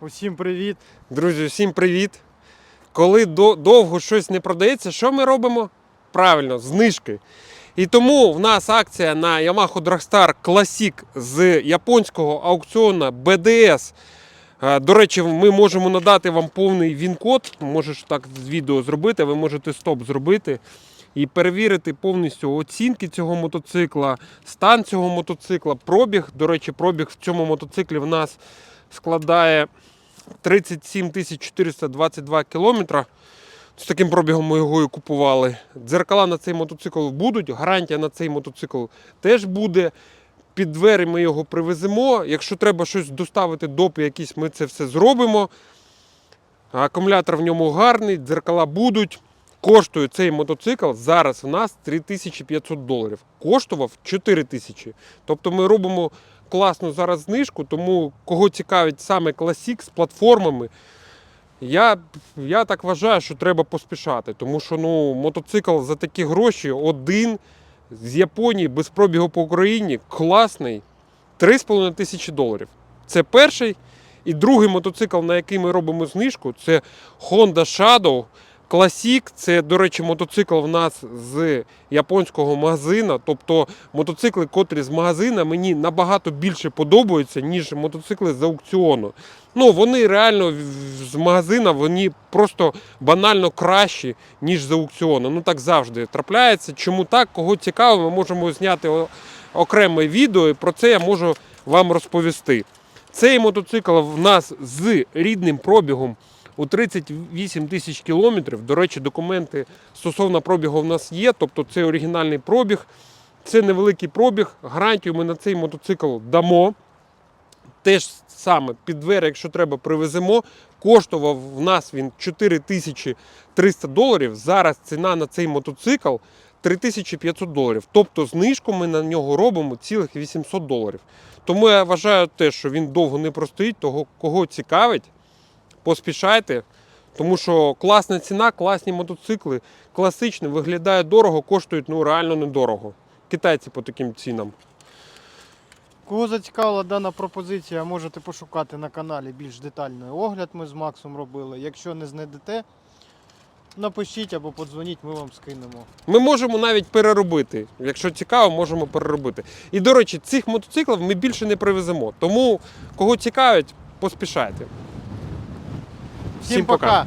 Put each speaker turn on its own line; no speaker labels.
Усім привіт!
Друзі, всім привіт! Коли до- довго щось не продається, що ми робимо? Правильно, знижки. І тому в нас акція на Yamaha Dragstar Classic з японського аукціону BDS. Е, До речі, ми можемо надати вам повний він-код. Можеш так з відео зробити, ви можете стоп зробити і перевірити повністю оцінки цього мотоцикла, стан цього мотоцикла, пробіг. До речі, пробіг в цьому мотоциклі в нас складає 37 422 кілометра. З таким пробігом ми його і купували. Дзеркала на цей мотоцикл будуть, гарантія на цей мотоцикл теж буде. Під двері ми його привеземо. Якщо треба щось доставити допи якісь, ми це все зробимо. Акумулятор в ньому гарний, дзеркала будуть. Коштує цей мотоцикл зараз у нас 3500 доларів. Коштував 4000. Тобто ми робимо класну зараз знижку, тому кого цікавить саме Classic з платформами, я, я так вважаю, що треба поспішати. Тому що ну, мотоцикл за такі гроші один з Японії без пробігу по Україні класний 3,5 тисячі доларів. Це перший. І другий мотоцикл, на який ми робимо знижку, це Honda Shadow Classic. Це, до речі, мотоцикл в нас з японського магазину. Тобто мотоцикли, котрі з магазина, мені набагато більше подобаються, ніж мотоцикли з аукціону. Ну, вони реально з магазина вони просто банально кращі, ніж з аукціону. Ну так завжди трапляється. Чому так? Кого цікаво, ми можемо зняти окреме відео, і про це я можу вам розповісти. Цей мотоцикл в нас з рідним пробігом у 38 тисяч кілометрів. До речі, документи стосовно пробігу в нас є, тобто це оригінальний пробіг. Це невеликий пробіг. Гарантію ми на цей мотоцикл дамо. Теж саме під двері, якщо треба, привеземо. Коштував в нас він 4300 доларів. Зараз ціна на цей мотоцикл 3500 доларів. Тобто знижку ми на нього робимо цілих 800 доларів. Тому я вважаю те, що він довго не простоїть, того кого цікавить, поспішайте. Тому що класна ціна, класні мотоцикли, класичні, виглядає дорого, коштують ну реально недорого. Китайці по таким цінам.
Кого зацікавила дана пропозиція, можете пошукати на каналі більш детальний огляд. Ми з Максом робили. Якщо не знайдете, напишіть або подзвоніть, ми вам скинемо.
Ми можемо навіть переробити. Якщо цікаво, можемо переробити. І до речі, цих мотоциклів ми більше не привеземо. Тому кого цікавить, поспішайте.
Всім пока!